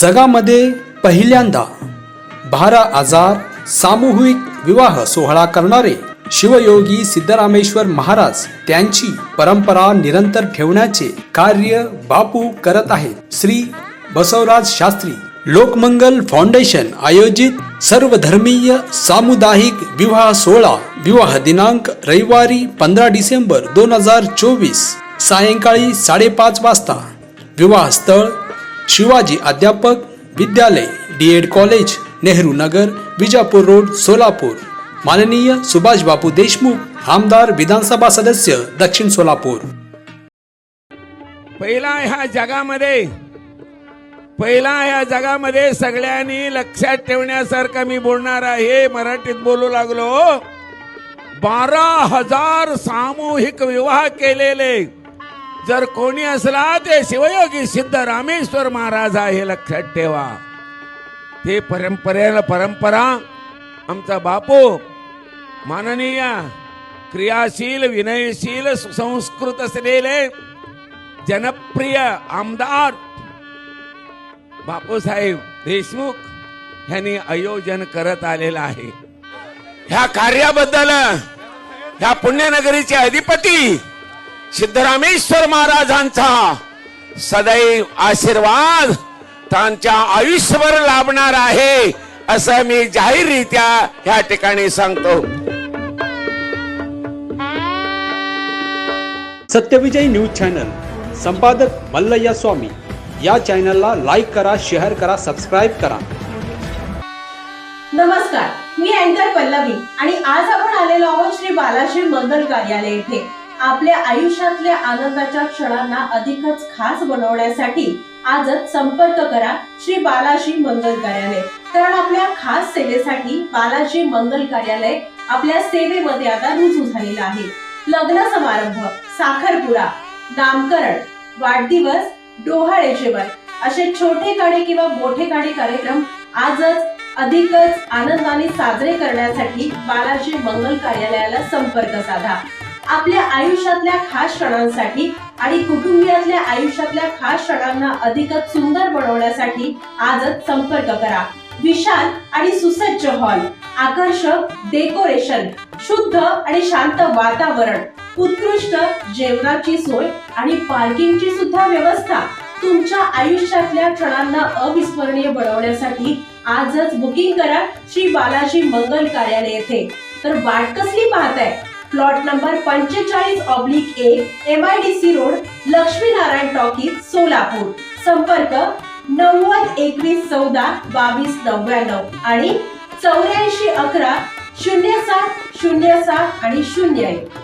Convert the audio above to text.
जगामध्ये पहिल्यांदा बारा हजार सामूहिक विवाह सोहळा करणारे शिवयोगी सिद्धरामेश्वर महाराज त्यांची परंपरा निरंतर ठेवण्याचे कार्य बापू करत आहेत. श्री बसवराज शास्त्री लोकमंगल फाउंडेशन आयोजित सर्वधर्मीय सामुदायिक विवाह सोहळा विवाह दिनांक रविवारी पंधरा डिसेंबर दोन हजार चोवीस सायंकाळी साडेपाच वाजता. विवाह स्थळ Shivaji Adhyapak Vidyalaya D Ed college Nehru Nagar Vijapur road Solapur. माननीय सुभाष बापू देशमुख आमदार विधानसभा सदस्य दक्षिण सोलापूर. पहिला ह्या जगामध्ये पहिला ह्या जगामध्ये सगळ्यांनी लक्षात ठेवण्यासारखं मी बोलणार आहे. मराठीत बोलू लागलो. बारा हजार सामूहिक विवाह केलेले. जर कोणी असला ते शिवयोगी सिद्ध रामेश्वर महाराज आहे लक्षात ठेवा. ते परंपरेला परंपरा आमचा बापू माननीय क्रियाशील विनयशील सुसंस्कृत असलेले जनप्रिय आमदार बापूसाहेब देशमुख यांनी आयोजन करत आलेलं आहे. ह्या कार्याबद्दल ह्या पुण्यनगरीचे अधिपती सिद्धरामेश्वर महाराजांचा सदैव आशीर्वाद त्यांच्या आयुष्यभर लाभणार आहे असं मी जाहीररित्या ह्या ठिकाणी सांगतो. सत्यविजय न्यूज चॅनल संपादक मल्लय्या स्वामी. या चॅनलला लाईक करा शेअर करा सबस्क्राईब करा. नमस्कार मी अँकर पल्लवी आणि आज आपण आलेलो आहोत श्री बालाजी मंगल कार्यालय येथे आपल्या आयुष्यातल्या आनंदाच्या क्षणांना अधिकच खास बनवण्यासाठी आजच संपर्क करा श्री बालाजी मंगल कार्यालय. कारण आपल्या खास सेवेसाठी बालाजी मंगल कार्यालय आपल्या सेवेमध्ये आता रुजू झालेला आहे. लग्न समारंभ साखरपुडा नामकरण वाढदिवस डोहाळे जेवण असे छोटे काडे किंवा मोठे काडे कार्यक्रम आजच अधिकच आनंदाने साजरे करण्यासाठी बालाजी मंगल कार्यालयाला संपर्क साधा. आपल्या आयुष्यातल्या खास क्षणांसाठी आणि कुटुंबियातल्या आयुष्यातल्या खास क्षणांना अधिकच सुंदर बनवण्यासाठी आजच संपर्क करा. विशाल आणि सुसज्ज हॉल. आकर्षक डेकोरेशन शुद्ध आणि शांत वातावरण उत्कृष्ट जेवणाची सोय आणि पार्किंगची सुद्धा व्यवस्था. तुमच्या आयुष्यातल्या क्षणांना अविस्मरणीय बनवण्यासाठी आजच बुकिंग करा श्री बालाजी मंगल कार्यालय येथे. तर वाट कसली पाहताय? प्लॉट नंबर पंचेचाळीस ऑब्लिक एक M I D C road Laxminarayan talkies Solapur. संपर्क नव्वद एकवीस चौदा बावीस नव्याण्णव आणि चौऱ्याऐंशी अकरा शून्य सात शून्य सात आणि शून्य एक.